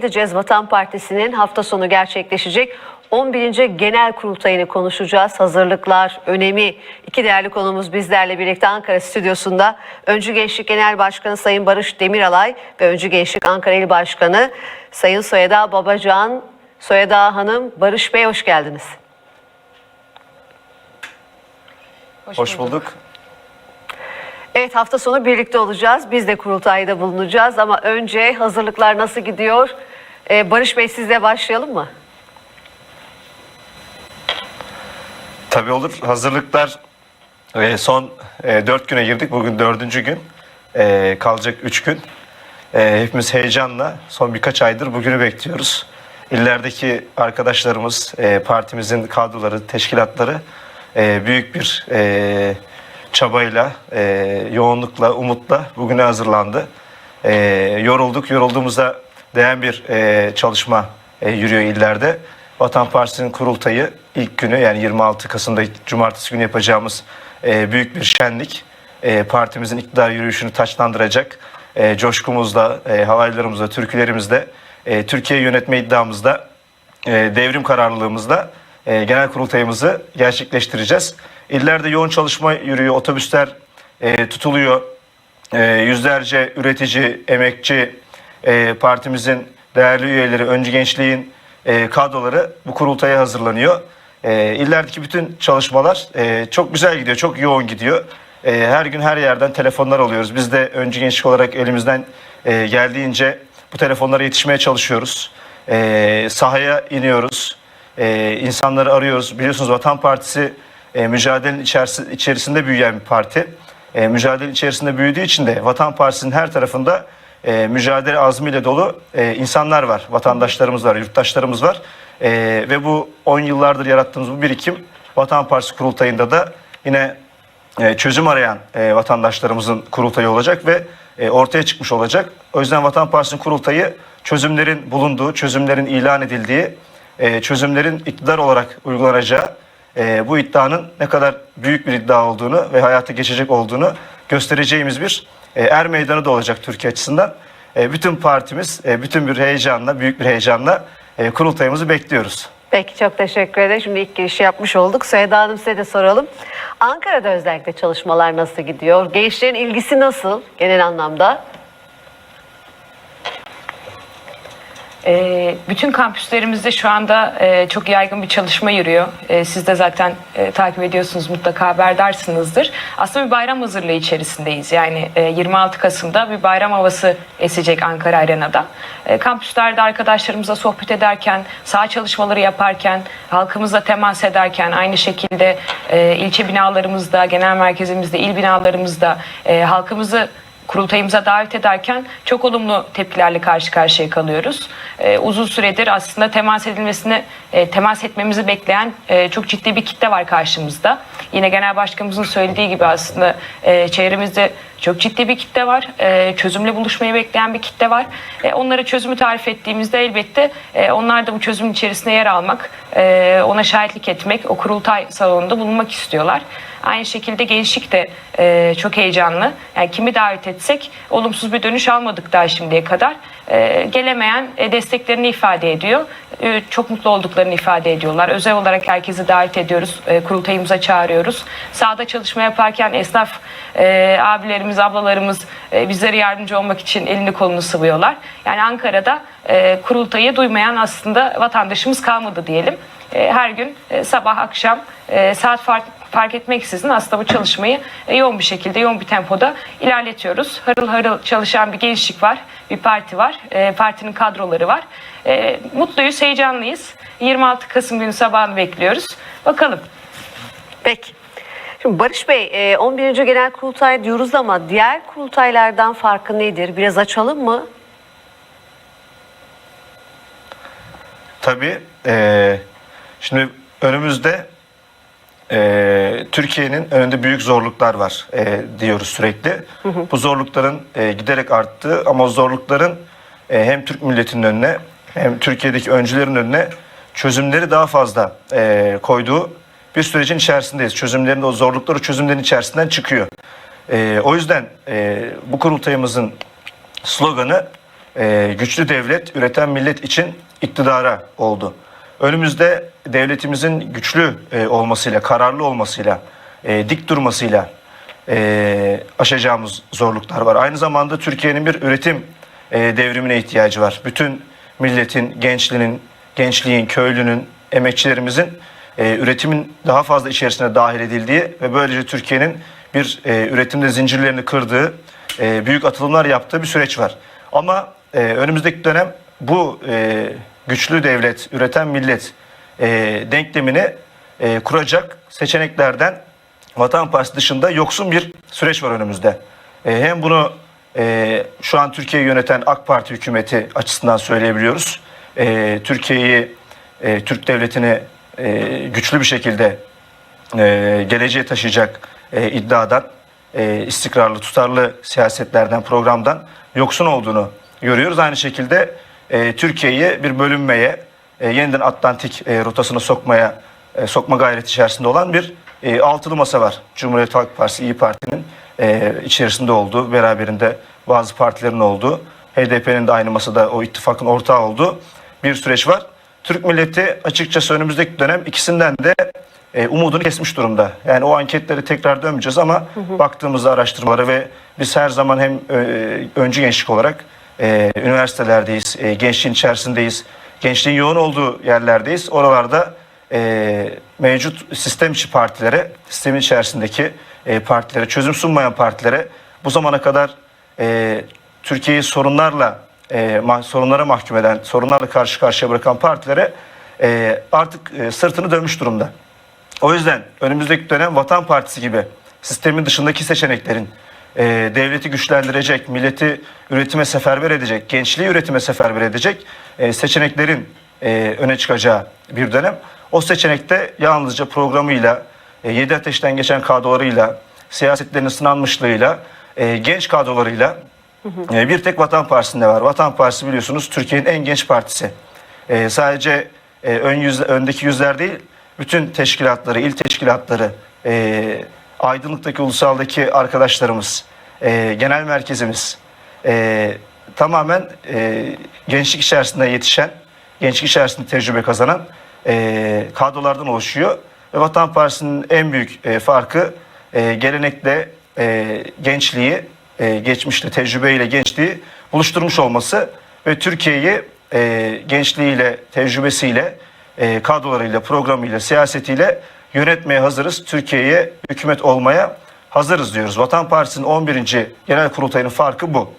gideceğiz. Vatan Partisi'nin hafta sonu gerçekleşecek 11. Genel Kurultayını konuşacağız. Hazırlıklar, önemi. İki değerli konumuz bizlerle birlikte Ankara Stüdyosu'nda. Öncü Gençlik Genel Başkanı Sayın Barış Demiralay ve Öncü Gençlik Ankara İl Başkanı Sayın Soyeda Babacan. Soyeda Hanım, Barış Bey hoş geldiniz. Hoş bulduk. Evet hafta sonu birlikte olacağız. Biz de kurultayda bulunacağız ama önce hazırlıklar nasıl gidiyor? Ee, Barış Bey sizle başlayalım mı? Tabii olur. Hazırlıklar e, son e, 4 güne girdik. Bugün dördüncü gün. E, kalacak 3 gün. E, hepimiz heyecanla son birkaç aydır bugünü bekliyoruz. İllerdeki arkadaşlarımız, e, partimizin kadroları, teşkilatları e, büyük bir e, çabayla, e, yoğunlukla, umutla bugüne hazırlandı. E, yorulduk, yorulduğumuzda değen bir e, çalışma e, yürüyor illerde. Vatan Partisi'nin kurultayı ilk günü yani 26 Kasım'da Cumartesi günü yapacağımız e, büyük bir şenlik. E, partimizin iktidar yürüyüşünü taçlandıracak. E, coşkumuzla, e, halaylarımızla, türkülerimizle, e, Türkiye yönetme iddiamızda, e, devrim kararlılığımızla e, genel kurultayımızı gerçekleştireceğiz. İllerde yoğun çalışma yürüyor, otobüsler e, tutuluyor. E, yüzlerce üretici, emekçi, e, partimizin değerli üyeleri, öncü gençliğin e, kadroları bu kurultaya hazırlanıyor. E, illerdeki bütün çalışmalar e, çok güzel gidiyor, çok yoğun gidiyor. E, her gün her yerden telefonlar alıyoruz. Biz de öncü gençlik olarak elimizden e, geldiğince bu telefonlara yetişmeye çalışıyoruz. E, sahaya iniyoruz. E, insanları arıyoruz. Biliyorsunuz Vatan Partisi e, mücadelenin içerisi, içerisinde büyüyen bir parti. E, mücadelenin içerisinde büyüdüğü için de Vatan Partisi'nin her tarafında e, mücadele azmiyle dolu e, insanlar var, vatandaşlarımız var, yurttaşlarımız var. E, ve bu 10 yıllardır yarattığımız bu birikim Vatan Partisi kurultayında da yine e, çözüm arayan e, vatandaşlarımızın kurultayı olacak ve e, ortaya çıkmış olacak. O yüzden Vatan Partisi'nin kurultayı çözümlerin bulunduğu, çözümlerin ilan edildiği, e, çözümlerin iktidar olarak uygulanacağı, e, bu iddianın ne kadar büyük bir iddia olduğunu ve hayata geçecek olduğunu göstereceğimiz bir e, er meydanı da olacak Türkiye açısından. E, bütün partimiz e, bütün bir heyecanla, büyük bir heyecanla e, kurultayımızı bekliyoruz. Peki çok teşekkür ederim. Şimdi ilk girişi yapmış olduk. Soyeda Hanım size de soralım. Ankara'da özellikle çalışmalar nasıl gidiyor? Gençlerin ilgisi nasıl genel anlamda? Ee, bütün kampüslerimizde şu anda e, çok yaygın bir çalışma yürüyor. E, siz de zaten e, takip ediyorsunuz, mutlaka haberdarsınızdır. Aslında bir bayram hazırlığı içerisindeyiz. Yani e, 26 Kasım'da bir bayram havası esecek Ankara Arena'da. E, kampüslerde arkadaşlarımızla sohbet ederken, saha çalışmaları yaparken, halkımızla temas ederken, aynı şekilde e, ilçe binalarımızda, genel merkezimizde, il binalarımızda e, halkımızı kurultayımıza davet ederken çok olumlu tepkilerle karşı karşıya kalıyoruz. Ee, uzun süredir aslında temas edilmesini, e, temas etmemizi bekleyen e, çok ciddi bir kitle var karşımızda. Yine Genel Başkanımızın söylediği gibi aslında e, çevremizde çok ciddi bir kitle var. E, çözümle buluşmayı bekleyen bir kitle var. E, onlara çözümü tarif ettiğimizde elbette e, onlar da bu çözümün içerisinde yer almak, e, ona şahitlik etmek, o kurultay salonunda bulunmak istiyorlar. Aynı şekilde gençlik de e, çok heyecanlı. Yani kimi davet etsek olumsuz bir dönüş almadık daha şimdiye kadar. E, gelemeyen e, desteklerini ifade ediyor. E, çok mutlu olduklarını ifade ediyorlar. Özel olarak herkesi davet ediyoruz. E, kurultayımıza çağırıyoruz. Sahada çalışma yaparken esnaf e, abilerimiz, ablalarımız e, bizlere yardımcı olmak için elini kolunu sıvıyorlar. Yani Ankara'da e, kurultayı duymayan aslında vatandaşımız kalmadı diyelim. E, her gün e, sabah akşam e, saat fark fark etmeksizin aslında bu çalışmayı e, yoğun bir şekilde, yoğun bir tempoda ilerletiyoruz. Harıl harıl çalışan bir gençlik var, bir parti var, e, partinin kadroları var. E, mutluyuz, heyecanlıyız. 26 Kasım günü sabahını bekliyoruz. Bakalım. Peki. Şimdi Barış Bey, e, 11. Genel Kurultay diyoruz ama diğer kurultaylardan farkı nedir? Biraz açalım mı? Tabii e, şimdi önümüzde e, Türkiye'nin önünde büyük zorluklar var e, diyoruz sürekli. Bu zorlukların e, giderek arttığı ama zorlukların e, hem Türk milletinin önüne hem Türkiye'deki öncülerin önüne çözümleri daha fazla e, koyduğu bir sürecin içerisindeyiz. Çözümlerin o zorlukları çözümlerin içerisinden çıkıyor. E, o yüzden e, bu kurultayımızın sloganı e, güçlü devlet, üreten millet için iktidara oldu. Önümüzde devletimizin güçlü e, olmasıyla, kararlı olmasıyla, e, dik durmasıyla e, aşacağımız zorluklar var. Aynı zamanda Türkiye'nin bir üretim devrimine ihtiyacı var. Bütün milletin, gençliğin, gençliğin, köylünün, emekçilerimizin üretimin daha fazla içerisine dahil edildiği ve böylece Türkiye'nin bir üretimde zincirlerini kırdığı, büyük atılımlar yaptığı bir süreç var. Ama önümüzdeki dönem bu güçlü devlet, üreten millet e, denklemini e, kuracak seçeneklerden Vatan Partisi dışında yoksun bir süreç var önümüzde. E, hem bunu e, şu an Türkiye'yi yöneten AK Parti hükümeti açısından söyleyebiliyoruz. E, Türkiye'yi, e, Türk devletini e, güçlü bir şekilde e, geleceğe taşıyacak e, iddiadan, e, istikrarlı, tutarlı siyasetlerden, programdan yoksun olduğunu görüyoruz. Aynı şekilde e, Türkiye'yi bir bölünmeye, e, yeniden Atlantik e, rotasına sokmaya, e, sokma gayreti içerisinde olan bir e, altılı masa var. Cumhuriyet Halk Partisi, İyi Parti'nin e, içerisinde olduğu, beraberinde bazı partilerin olduğu, HDP'nin de aynı masada o ittifakın ortağı olduğu bir süreç var. Türk milleti açıkçası önümüzdeki dönem ikisinden de e, umudunu kesmiş durumda. Yani o anketleri tekrar dönmeyeceğiz ama baktığımızda araştırmalara ve biz her zaman hem e, öncü gençlik olarak e, üniversitelerdeyiz, e, gençliğin içerisindeyiz, gençliğin yoğun olduğu yerlerdeyiz. Oralarda e, mevcut sistem içi partilere, sistemin içerisindeki e, partilere, çözüm sunmayan partilere bu zamana kadar Türkiye'yi sorunlarla sorunlara mahkum eden, sorunlarla karşı karşıya bırakan partilere artık sırtını dönmüş durumda. O yüzden önümüzdeki dönem Vatan Partisi gibi sistemin dışındaki seçeneklerin e, devleti güçlendirecek, milleti üretime seferber edecek, gençliği üretime seferber edecek e, seçeneklerin e, öne çıkacağı bir dönem. O seçenekte yalnızca programıyla, e, 7 ateşten geçen kadrolarıyla, siyasetlerinin sınanmışlığıyla, e, genç kadrolarıyla e, bir tek Vatan Partisi'nde var. Vatan Partisi biliyorsunuz Türkiye'nin en genç partisi. E, sadece e, ön yüz, öndeki yüzler değil, bütün teşkilatları, il teşkilatları, e, Aydınlık'taki ulusaldaki arkadaşlarımız, e, genel merkezimiz e, tamamen e, gençlik içerisinde yetişen, gençlik içerisinde tecrübe kazanan e, kadrolardan oluşuyor. Ve Vatan Partisi'nin en büyük e, farkı e, gelenekle e, gençliği, e, geçmişte tecrübeyle gençliği buluşturmuş olması ve Türkiye'yi e, gençliğiyle, tecrübesiyle, e, kadrolarıyla, programıyla, siyasetiyle yönetmeye hazırız. Türkiye'ye hükümet olmaya hazırız diyoruz. Vatan Partisi'nin 11. Genel Kurultayı'nın farkı bu.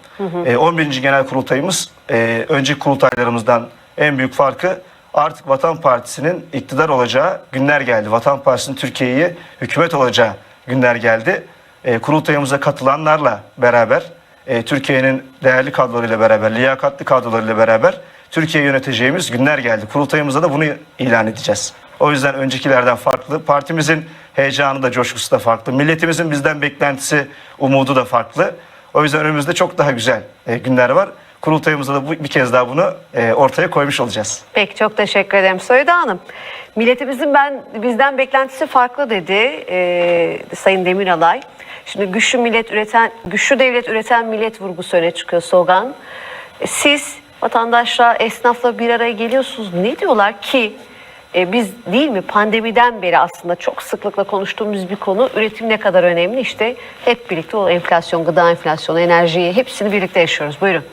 E, 11. Genel Kurultayımız e, önceki kurultaylarımızdan en büyük farkı artık Vatan Partisi'nin iktidar olacağı günler geldi. Vatan Partisi'nin Türkiye'yi hükümet olacağı günler geldi. E, kurultayımıza katılanlarla beraber, e, Türkiye'nin değerli kadrolarıyla beraber, liyakatli kadrolarıyla beraber Türkiye'yi yöneteceğimiz günler geldi. Kurultayımızda da bunu ilan edeceğiz. O yüzden öncekilerden farklı. Partimizin heyecanı da coşkusu da farklı. Milletimizin bizden beklentisi, umudu da farklı. O yüzden önümüzde çok daha güzel e, günler var. Kurultayımızda da bu, bir kez daha bunu e, ortaya koymuş olacağız. Peki çok teşekkür ederim Söyle Hanım. Milletimizin ben bizden beklentisi farklı dedi e, Sayın Demiralay. Şimdi güçlü millet üreten, güçlü devlet üreten millet vurgusu öne çıkıyor slogan. E, Siz vatandaşla, esnafla bir araya geliyorsunuz. Ne diyorlar ki e, biz değil mi pandemiden beri aslında çok sıklıkla konuştuğumuz bir konu üretim ne kadar önemli işte hep birlikte o enflasyon, gıda enflasyonu, enerjiyi hepsini birlikte yaşıyoruz. Buyurun.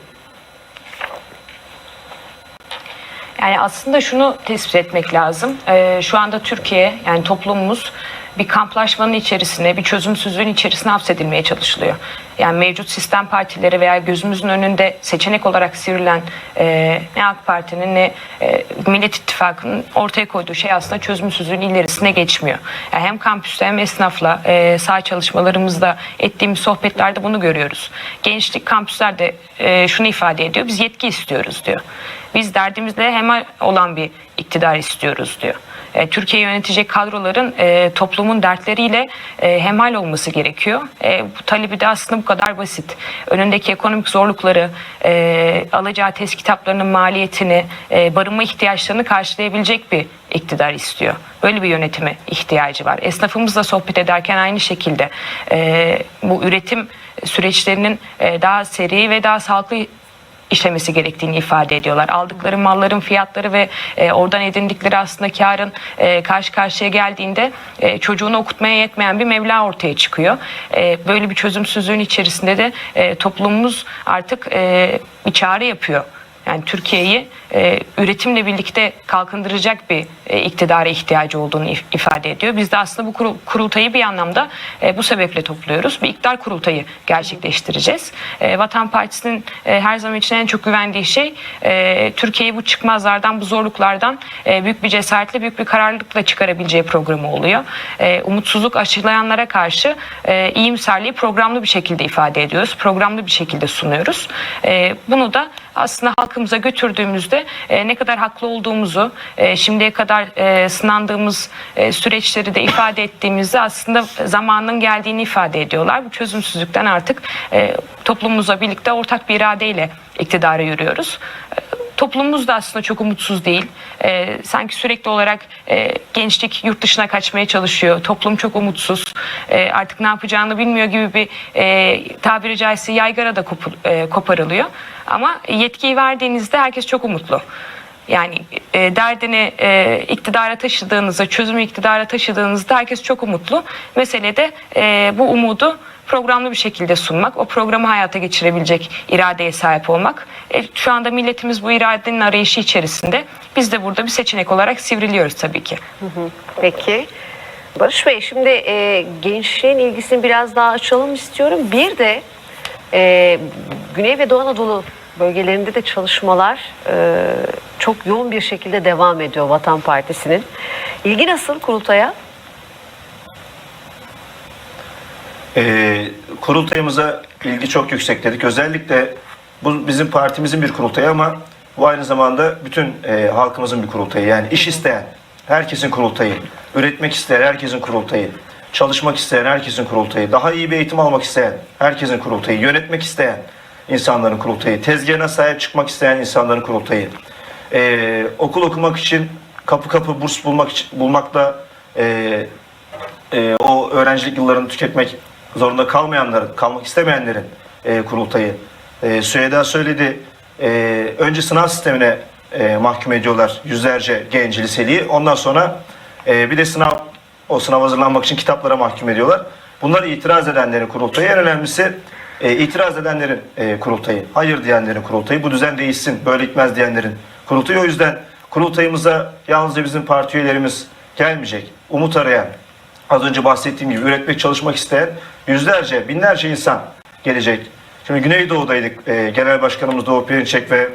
Yani aslında şunu tespit etmek lazım. Ee, şu anda Türkiye yani toplumumuz bir kamplaşmanın içerisine, bir çözümsüzlüğün içerisine hapsedilmeye çalışılıyor. Yani mevcut sistem partileri veya gözümüzün önünde seçenek olarak sivrilen e, ne AK Parti'nin ne e, Millet İttifakı'nın ortaya koyduğu şey aslında çözümsüzlüğün ilerisine geçmiyor. Yani hem kampüste hem esnafla e, sağ çalışmalarımızda ettiğimiz sohbetlerde bunu görüyoruz. Gençlik kampüslerde e, şunu ifade ediyor, biz yetki istiyoruz diyor. Biz derdimizle hemen olan bir iktidar istiyoruz diyor. E, Türkiye yönetecek kadroların e, toplumun dertleriyle e, hemhal olması gerekiyor. E, bu talebi de aslında bu kadar basit. Önündeki ekonomik zorlukları, e, alacağı test kitaplarının maliyetini, e, barınma ihtiyaçlarını karşılayabilecek bir iktidar istiyor. Böyle bir yönetime ihtiyacı var. Esnafımızla sohbet ederken aynı şekilde e, bu üretim süreçlerinin e, daha seri ve daha sağlıklı işlemesi gerektiğini ifade ediyorlar. Aldıkları malların fiyatları ve e, oradan edindikleri aslında karın e, karşı karşıya geldiğinde e, çocuğunu okutmaya yetmeyen bir meblağ ortaya çıkıyor. E, böyle bir çözümsüzlüğün içerisinde de e, toplumumuz artık e, bir çağrı yapıyor. Yani Türkiye'yi e, üretimle birlikte kalkındıracak bir e, iktidara ihtiyacı olduğunu if- ifade ediyor. Biz de aslında bu kuru- kurultayı bir anlamda e, bu sebeple topluyoruz. Bir iktidar kurultayı gerçekleştireceğiz. E, Vatan Partisi'nin e, her zaman için en çok güvendiği şey e, Türkiye'yi bu çıkmazlardan, bu zorluklardan e, büyük bir cesaretle, büyük bir kararlılıkla çıkarabileceği programı oluyor. E, umutsuzluk aşılayanlara karşı e, iyimserliği programlı bir şekilde ifade ediyoruz. Programlı bir şekilde sunuyoruz. E, bunu da aslında halkımıza götürdüğümüzde e, ne kadar haklı olduğumuzu, e, şimdiye kadar e, sınandığımız e, süreçleri de ifade ettiğimizde aslında zamanın geldiğini ifade ediyorlar. Bu çözümsüzlükten artık e, toplumumuzla birlikte ortak bir iradeyle iktidara yürüyoruz. E, Toplumumuz da aslında çok umutsuz değil. Ee, sanki sürekli olarak e, gençlik yurt dışına kaçmaya çalışıyor. Toplum çok umutsuz. Ee, artık ne yapacağını bilmiyor gibi bir e, tabiri caizse yaygara da kopu- e, koparılıyor. Ama yetkiyi verdiğinizde herkes çok umutlu. Yani e, derdini e, iktidara taşıdığınızda, çözümü iktidara taşıdığınızda herkes çok umutlu. Mesele de e, bu umudu programlı bir şekilde sunmak, o programı hayata geçirebilecek iradeye sahip olmak. E, şu anda milletimiz bu iradenin arayışı içerisinde. Biz de burada bir seçenek olarak sivriliyoruz tabii ki. Peki. Barış Bey şimdi e, gençliğin ilgisini biraz daha açalım istiyorum. Bir de e, Güney ve Doğu Anadolu bölgelerinde de çalışmalar e, çok yoğun bir şekilde devam ediyor Vatan Partisi'nin. İlgi nasıl kurultaya? Ee, kurultayımıza ilgi çok yüksek dedik. Özellikle bu bizim partimizin bir kurultayı ama bu aynı zamanda bütün e, halkımızın bir kurultayı. Yani iş isteyen herkesin kurultayı, üretmek isteyen herkesin kurultayı, çalışmak isteyen herkesin kurultayı, daha iyi bir eğitim almak isteyen herkesin kurultayı, yönetmek isteyen insanların kurultayı, tezgahına sahip çıkmak isteyen insanların kurultayı, Ee, okul okumak için kapı kapı burs bulmak için, bulmakla e, e, o öğrencilik yıllarını tüketmek zorunda kalmayanların, kalmak istemeyenlerin e, kurultayı. E, Süheyda söyledi, e, önce sınav sistemine e, mahkum ediyorlar yüzlerce genç liseliyi. Ondan sonra e, bir de sınav, o sınav hazırlanmak için kitaplara mahkum ediyorlar. Bunlar itiraz edenlerin kurultayı. En önemlisi e, itiraz edenlerin e, kurultayı. Hayır diyenlerin kurultayı. Bu düzen değişsin, böyle gitmez diyenlerin kurultayı. O yüzden kurultayımıza yalnızca bizim parti üyelerimiz gelmeyecek. Umut arayan, az önce bahsettiğim gibi üretmek, çalışmak isteyen yüzlerce, binlerce insan gelecek. Şimdi Güneydoğu'daydık. Ee, Genel Başkanımız Doğu Perinçek ve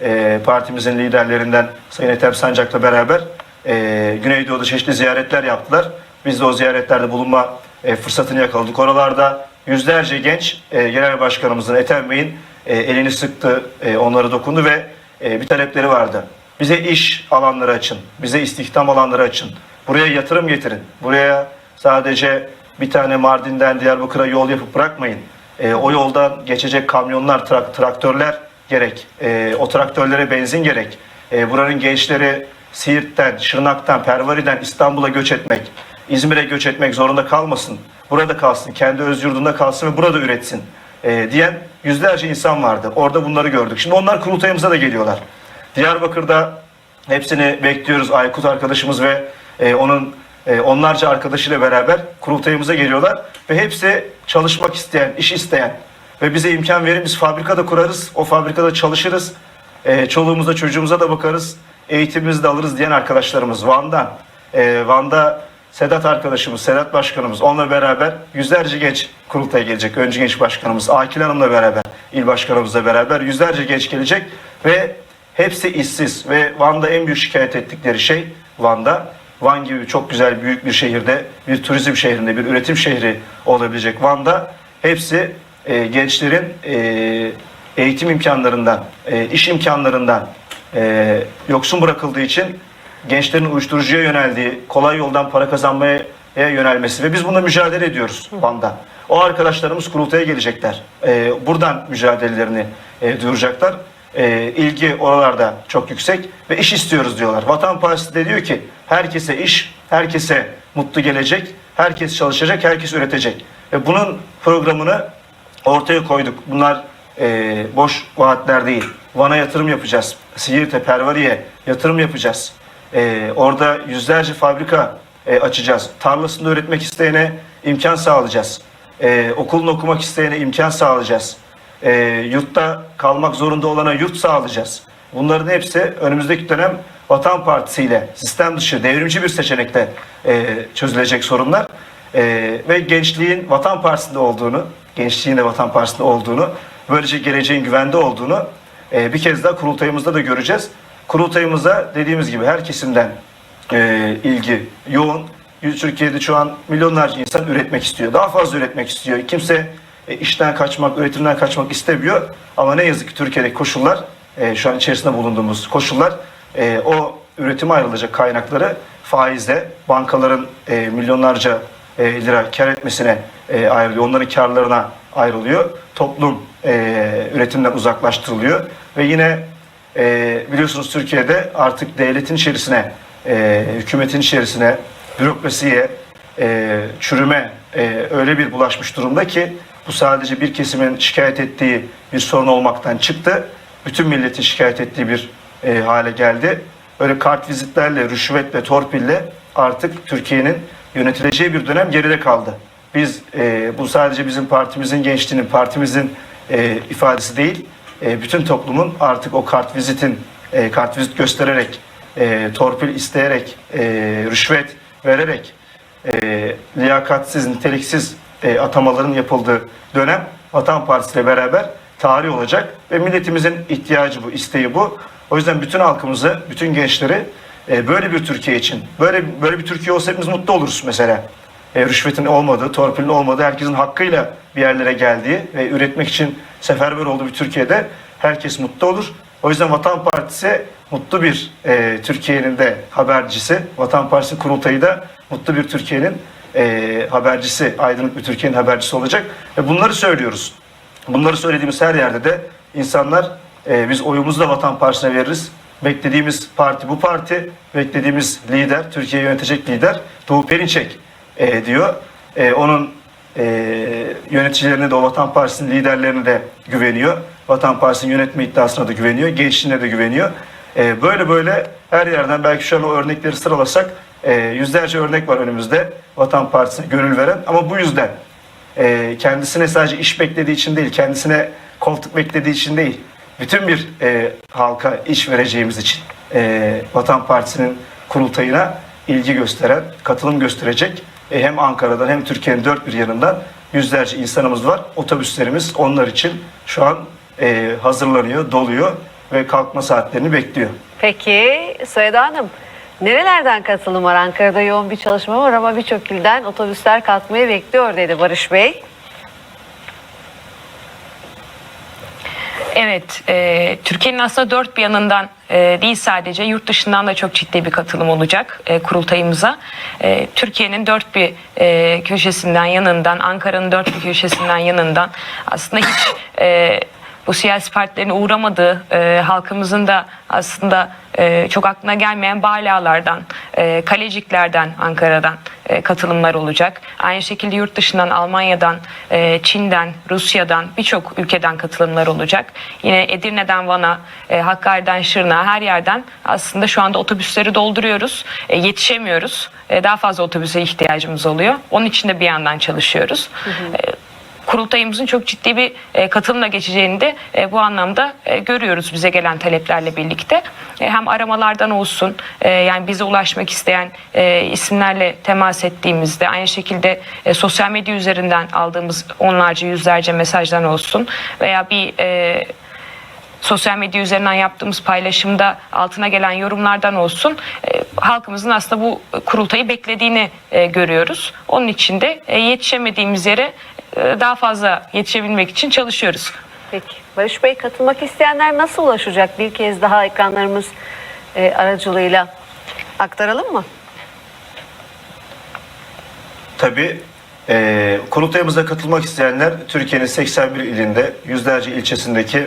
e, partimizin liderlerinden Sayın Ethem Sancak'la beraber e, Güneydoğu'da çeşitli ziyaretler yaptılar. Biz de o ziyaretlerde bulunma e, fırsatını yakaladık. Oralarda yüzlerce genç e, Genel Başkanımızın Ethem Bey'in e, elini sıktı, e, onlara dokundu ve e, bir talepleri vardı. Bize iş alanları açın, bize istihdam alanları açın. Buraya yatırım getirin. Buraya sadece bir tane Mardin'den Diyarbakır'a yol yapıp bırakmayın. E, o yoldan geçecek kamyonlar, trak- traktörler gerek. E, o traktörlere benzin gerek. E, buranın gençleri Siirt'ten, Şırnak'tan, Pervari'den İstanbul'a göç etmek, İzmir'e göç etmek zorunda kalmasın. Burada kalsın, kendi öz yurdunda kalsın ve burada üretsin e, diyen yüzlerce insan vardı. Orada bunları gördük. Şimdi onlar kurultayımıza da geliyorlar. Diyarbakır'da hepsini bekliyoruz. Aykut arkadaşımız ve e, onun e, onlarca arkadaşıyla beraber kurultayımıza geliyorlar ve hepsi çalışmak isteyen, iş isteyen ve bize imkan verin biz fabrikada kurarız, o fabrikada çalışırız, e, çoluğumuza çocuğumuza da bakarız, eğitimimizi de alırız diyen arkadaşlarımız Van'dan. E, Van'da Sedat arkadaşımız, Sedat başkanımız onunla beraber yüzlerce genç kurultaya gelecek. Öncü genç başkanımız Akil Hanım'la beraber, il başkanımızla beraber yüzlerce genç gelecek ve hepsi işsiz ve Van'da en büyük şikayet ettikleri şey Van'da Van gibi çok güzel büyük bir şehirde, bir turizm şehrinde, bir üretim şehri olabilecek Van'da hepsi e, gençlerin e, eğitim imkanlarından, e, iş imkanlarından e, yoksun bırakıldığı için gençlerin uyuşturucuya yöneldiği, kolay yoldan para kazanmaya yönelmesi ve biz bununla mücadele ediyoruz Van'da. O arkadaşlarımız kurultaya gelecekler. E, buradan mücadelelerini e, duyuracaklar. E, ilgi oralarda çok yüksek ve iş istiyoruz diyorlar. Vatan Partisi de diyor ki herkese iş, herkese mutlu gelecek, herkes çalışacak, herkes üretecek. Ve bunun programını ortaya koyduk. Bunlar e, boş vaatler değil. Van'a yatırım yapacağız. Siirt'e, Pervari'ye yatırım yapacağız. E, orada yüzlerce fabrika e, açacağız. Tarlasında üretmek isteyene imkan sağlayacağız. E, okulunu okumak isteyene imkan sağlayacağız. E, yurtta kalmak zorunda olana yurt sağlayacağız. Bunların hepsi önümüzdeki dönem Vatan Partisi ile sistem dışı devrimci bir seçenekle e, çözülecek sorunlar. E, ve gençliğin Vatan Partisi'nde olduğunu, gençliğin de Vatan Partisi'nde olduğunu, böylece geleceğin güvende olduğunu e, bir kez daha kurultayımızda da göreceğiz. Kurultayımıza dediğimiz gibi her kesimden e, ilgi yoğun. Türkiye'de şu an milyonlarca insan üretmek istiyor. Daha fazla üretmek istiyor. Kimse e, işten kaçmak, üretimden kaçmak istemiyor. Ama ne yazık ki Türkiye'deki koşullar, e, şu an içerisinde bulunduğumuz koşullar, e, o üretime ayrılacak kaynakları faizle, bankaların e, milyonlarca e, lira kar etmesine e, ayrılıyor. Onların karlarına ayrılıyor. Toplum e, üretimden uzaklaştırılıyor. Ve yine e, biliyorsunuz Türkiye'de artık devletin içerisine, e, hükümetin içerisine, bürokrasiye, e, çürüme e, öyle bir bulaşmış durumda ki bu sadece bir kesimin şikayet ettiği bir sorun olmaktan çıktı. Bütün milletin şikayet ettiği bir e, hale geldi. Öyle kart vizitlerle, rüşvetle, torpille artık Türkiye'nin yönetileceği bir dönem geride kaldı. Biz e, bu sadece bizim partimizin gençliğinin, partimizin e, ifadesi değil. E, bütün toplumun artık o kart vizitin, e, kart vizit göstererek, e, torpil isteyerek, e, rüşvet vererek, liyakatsiz, niteliksiz atamaların yapıldığı dönem Vatan Partisi ile beraber tarih olacak ve milletimizin ihtiyacı bu, isteği bu. O yüzden bütün halkımızı, bütün gençleri böyle bir Türkiye için, böyle böyle bir Türkiye olsa hepimiz mutlu oluruz mesela. E, rüşvetin olmadığı, torpilin olmadığı, herkesin hakkıyla bir yerlere geldiği ve üretmek için seferber olduğu bir Türkiye'de herkes mutlu olur. O yüzden Vatan Partisi mutlu bir e, Türkiye'nin de habercisi. Vatan Partisi kurultayı da mutlu bir Türkiye'nin e, habercisi, aydınlık bir Türkiye'nin habercisi olacak. Ve bunları söylüyoruz. Bunları söylediğimiz her yerde de insanlar e, biz oyumuzu da Vatan Partisi'ne veririz. Beklediğimiz parti bu parti, beklediğimiz lider, Türkiye'yi yönetecek lider Doğu Perinçek e, diyor. E, onun e, yöneticilerine de o Vatan Partisi'nin liderlerine de güveniyor. Vatan Partisi'nin yönetme iddiasına da güveniyor. Gençliğine de güveniyor. E, böyle böyle her yerden belki şu an o örnekleri sıralasak e, yüzlerce örnek var önümüzde Vatan Partisi'ne gönül veren. Ama bu yüzden e, kendisine sadece iş beklediği için değil, kendisine koltuk beklediği için değil, bütün bir e, halka iş vereceğimiz için e, Vatan Partisi'nin kurultayına ilgi gösteren, katılım gösterecek e, hem Ankara'dan hem Türkiye'nin dört bir yanından yüzlerce insanımız var. Otobüslerimiz onlar için şu an e, hazırlanıyor, doluyor ve kalkma saatlerini bekliyor. Peki Sayeda Hanım, nerelerden katılım var? Ankara'da yoğun bir çalışma var ama birçok ilden otobüsler kalkmayı bekliyor dedi Barış Bey. Evet, e, Türkiye'nin aslında dört bir yanından e, değil sadece yurt dışından da çok ciddi bir katılım olacak e, kurultayımıza. E, Türkiye'nin dört bir e, köşesinden yanından, Ankara'nın dört bir köşesinden yanından aslında hiç e, bu siyasi partilerin uğramadığı e, halkımızın da aslında e, çok aklına gelmeyen balalardan, e, kaleciklerden, Ankara'dan e, katılımlar olacak. Aynı şekilde yurt dışından Almanya'dan, e, Çin'den, Rusya'dan birçok ülkeden katılımlar olacak. Yine Edirne'den Van'a, e, Hakkari'den Şırnak'a her yerden aslında şu anda otobüsleri dolduruyoruz. E, yetişemiyoruz. E, daha fazla otobüse ihtiyacımız oluyor. Onun için de bir yandan çalışıyoruz. E, kurultayımızın çok ciddi bir e, katılımla geçeceğini de e, bu anlamda e, görüyoruz bize gelen taleplerle birlikte. Hem aramalardan olsun yani bize ulaşmak isteyen isimlerle temas ettiğimizde aynı şekilde sosyal medya üzerinden aldığımız onlarca yüzlerce mesajdan olsun veya bir sosyal medya üzerinden yaptığımız paylaşımda altına gelen yorumlardan olsun halkımızın aslında bu kurultayı beklediğini görüyoruz. Onun için de yetişemediğimiz yere daha fazla yetişebilmek için çalışıyoruz. Peki Barış Bey katılmak isteyenler nasıl ulaşacak? Bir kez daha ekranlarımız e, aracılığıyla aktaralım mı? Tabii e, kurultayımıza katılmak isteyenler Türkiye'nin 81 ilinde yüzlerce ilçesindeki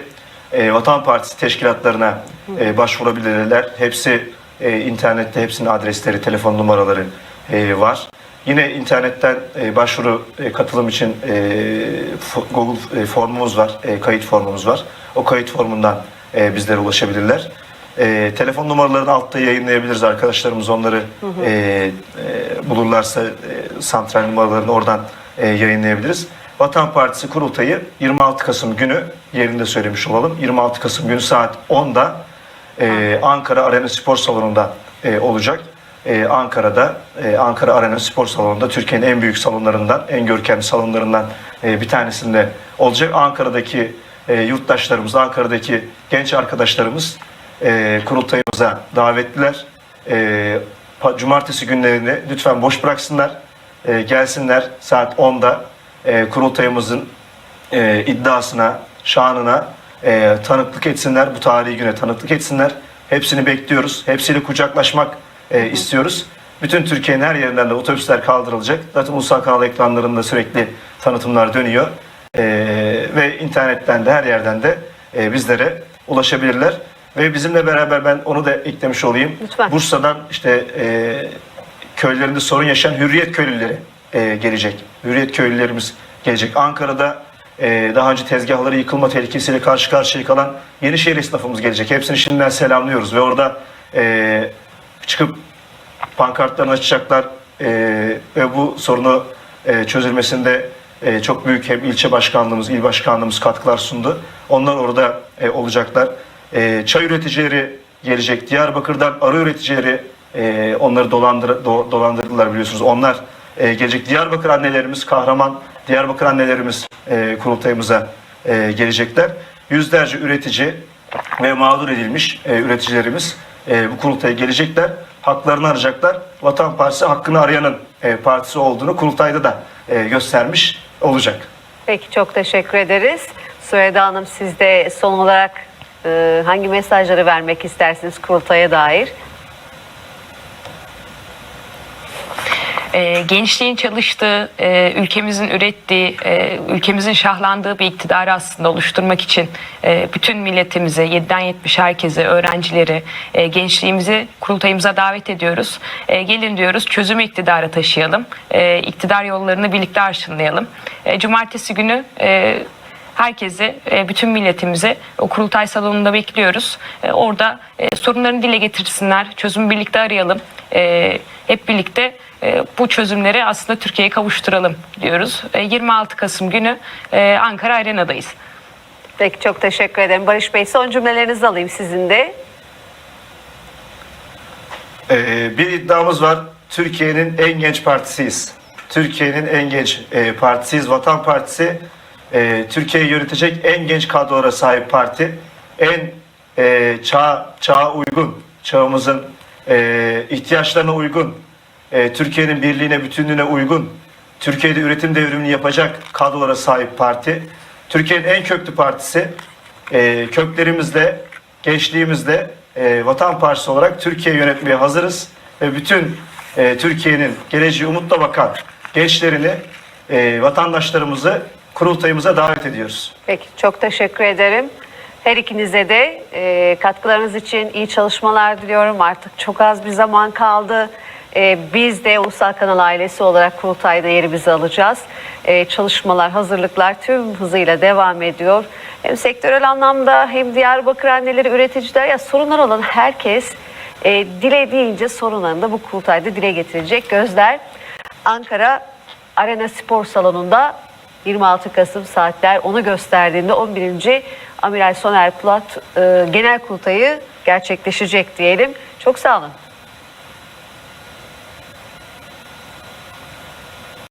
e, Vatan Partisi teşkilatlarına e, başvurabilirler. Hepsi e, internette hepsinin adresleri, telefon numaraları e, var. Yine internetten e, başvuru e, katılım için e, Google e, formumuz var, e, kayıt formumuz var. O kayıt formundan e, bizlere ulaşabilirler. E, telefon numaralarını altta yayınlayabiliriz arkadaşlarımız onları e, e, bulurlarsa e, santral numaralarını oradan e, yayınlayabiliriz. Vatan Partisi kurultayı 26 Kasım günü yerinde söylemiş olalım. 26 Kasım günü saat 10'da e, Ankara Arena Spor Salonu'nda e, olacak. E, Ankara'da e, Ankara Arena Spor Salonu'nda Türkiye'nin en büyük salonlarından, en görkemli salonlarından e, bir tanesinde olacak. Ankara'daki e, yurttaşlarımız, Ankara'daki genç arkadaşlarımız e, kurultayımıza davetliler. E, cumartesi günlerini lütfen boş bıraksınlar. E, gelsinler saat 10'da e, kurultayımızın e, iddiasına, şanına e, tanıklık etsinler. Bu tarihi güne tanıklık etsinler. Hepsini bekliyoruz. Hepsiyle kucaklaşmak e, istiyoruz. Bütün Türkiye'nin her yerinden de otobüsler kaldırılacak. Zaten ulusal kanal ekranlarında sürekli tanıtımlar dönüyor. E, ve internetten de her yerden de e, bizlere ulaşabilirler. Ve bizimle beraber ben onu da eklemiş olayım. Lütfen. Bursa'dan işte e, köylerinde sorun yaşayan Hürriyet köylüleri e, gelecek. Hürriyet köylülerimiz gelecek. Ankara'da e, daha önce tezgahları yıkılma tehlikesiyle karşı karşıya kalan Yenişehir esnafımız gelecek. Hepsini şimdiden selamlıyoruz ve orada e, çıkıp pankartlarını açacaklar e, ve bu sorunu e, çözülmesinde e, çok büyük hem ilçe başkanlığımız, il başkanlığımız katkılar sundu. Onlar orada e, olacaklar. E, çay üreticileri gelecek. Diyarbakır'dan arı üreticileri e, onları dolandır, do- dolandırdılar biliyorsunuz. Onlar e, gelecek. Diyarbakır annelerimiz kahraman. Diyarbakır annelerimiz e, kurultayımıza e, gelecekler. Yüzlerce üretici ve mağdur edilmiş e, üreticilerimiz e, bu kurultaya gelecekler. Haklarını arayacaklar. Vatan Partisi hakkını arayanın e, partisi olduğunu kurultayda da e, göstermiş olacak. Peki çok teşekkür ederiz. Süheyda Hanım siz de son olarak e, hangi mesajları vermek istersiniz kurultaya dair? E, gençliğin çalıştığı, e, ülkemizin ürettiği, e, ülkemizin şahlandığı bir iktidarı aslında oluşturmak için e, bütün milletimize, 7'den 70 herkese, öğrencileri, e, gençliğimizi kurultayımıza davet ediyoruz. E, gelin diyoruz çözümü iktidara taşıyalım, e, iktidar yollarını birlikte arşınlayalım. E, cumartesi günü e, herkesi, e, bütün milletimizi o kurultay salonunda bekliyoruz. E, Orada e, sorunlarını dile getirsinler, çözümü birlikte arayalım. Hep birlikte bu çözümleri aslında Türkiye'ye kavuşturalım diyoruz. E, 26 Kasım günü e, Ankara Arena'dayız. Peki çok teşekkür ederim. Barış Bey son cümlelerinizi alayım sizin de. Ee, bir iddiamız var. Türkiye'nin en genç partisiyiz. Türkiye'nin en genç e, partisiyiz. Vatan Partisi e, Türkiye'yi yönetecek en genç kadrolara sahip parti. En e, çağ, çağa uygun, çağımızın e, ihtiyaçlarına uygun, e, Türkiye'nin birliğine, bütünlüğüne uygun, Türkiye'de üretim devrimini yapacak kadrolara sahip parti. Türkiye'nin en köklü partisi. E, köklerimizle, gençliğimizle e, Vatan Partisi olarak Türkiye yönetmeye hazırız. Ve bütün e, Türkiye'nin geleceği umutla bakan gençlerini, e, vatandaşlarımızı kurultayımıza davet ediyoruz. Peki çok teşekkür ederim. Her ikinize de e, katkılarınız için iyi çalışmalar diliyorum. Artık çok az bir zaman kaldı. E, biz de Ulusal Kanal ailesi olarak kurultayda yerimizi alacağız. E, çalışmalar, hazırlıklar tüm hızıyla devam ediyor. Hem sektörel anlamda hem Diyarbakır anneleri, üreticiler ya sorunlar olan herkes e, dilediğince sorunlarını da bu kurultayda dile getirecek. Gözler Ankara Arena Spor Salonu'nda 26 Kasım saatler onu gösterdiğinde 11. Amiral Soner Pulat e, genel kurultayı gerçekleşecek diyelim. Çok sağ olun.